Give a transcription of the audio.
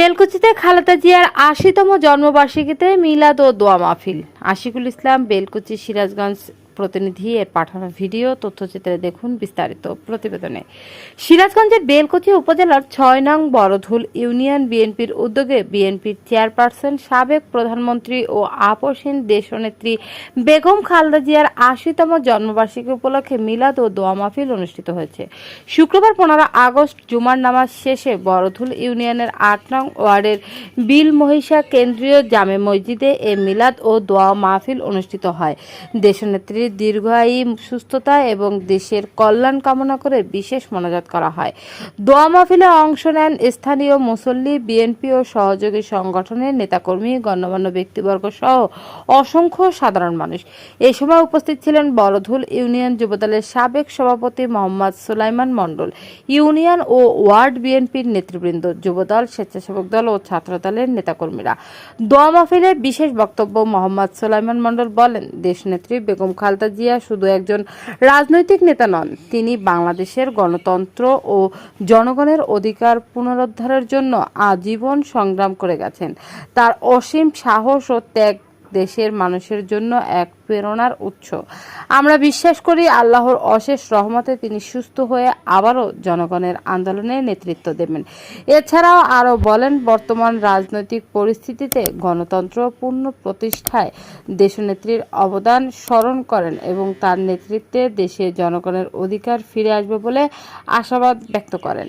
বেলকুচিতে খালেদা জিয়ার আশিতম জন্মবার্ষিকীতে মিলাদ ও দোয়া মাহফিল। আশিকুল ইসলাম বেলকুচি সিরাজগঞ্জ প্রতিনিধি এর পাঠানো ভিডিও, তথ্যচিত্রে দেখুন বিস্তারিত প্রতিবেদনে। সিরাজগঞ্জের বেলকুচি উপজেলার ছয় নং বড়ধুল ইউনিয়ন বিএনপির উদ্যোগে বিএনপির চেয়ারপারসন, সাবেক প্রধানমন্ত্রী ও আপসীন দেশনেত্রী বেগম খালেদা জিয়ার আশিতম জন্মবার্ষিকী উপলক্ষে মিলাদ ও দোয়া মাহফিল অনুষ্ঠিত হয়েছে। শুক্রবার পনেরো আগস্ট জুমার নামাজ শেষে বড়ধুল ইউনিয়নের আট নং ওয়ার্ডের বিল মহিষা কেন্দ্রীয় জামে মসজিদে এ মিলাদ ও দোয়া মাহফিল অনুষ্ঠিত হয়। দেশনেত্রীর দীর্ঘায়ী সুস্থতা এবং দেশের কল্যাণ কামনা করে বিশেষ মনোজাত করা হয়। দোয়া মাহফিলে অংশ নেন স্থানীয় মুসল্লি, বিএনপি ও সহযোগী সংগঠনের নেতাকর্মী, গণ্যমান্য ব্যক্তিবর্গ সহ অসংখ্য সাধারণ মানুষ। এ সময় উপস্থিত ছিলেন বড়ধুল ইউনিয়ন যুবদলের সাবেক সভাপতি মোহাম্মদ সুলাইমান মণ্ডল, ইউনিয়ন ও ওয়ার্ড বিএনপির নেতৃবৃন্দ, যুবদল, স্বেচ্ছাসেবক দল ও ছাত্রদলের নেতাকর্মীরা। দোয়া মাহফিলে বিশেষ বক্তব্য মোহাম্মদ সুলাইমান মণ্ডল বলেন, দেশনেত্রী বেগম খালেদা জিয়া শুধু একজন রাজনৈতিক নেতা নন, তিনি বাংলাদেশের গণতন্ত্র ও জনগণের অধিকার পুনরুদ্ধারের জন্য আজীবন সংগ্রাম করে গেছেন। তার অসীম সাহস ও ত্যাগ দেশের মানুষের জন্য এক প্রেরণার উৎস। আমরা বিশ্বাস করি আল্লাহর অশেষ রহমতে তিনি সুস্থ হয়ে আবারও জনগণের আন্দোলনে নেতৃত্ব দেবেন। এছাড়াও আরও বলেন, বর্তমান রাজনৈতিক পরিস্থিতিতে গণতন্ত্র পূর্ণ প্রতিষ্ঠায় দেশনেত্রীর অবদান স্মরণ করেন এবং তার নেতৃত্বে দেশের জনগণের অধিকার ফিরে আসবে বলে আশাবাদ ব্যক্ত করেন।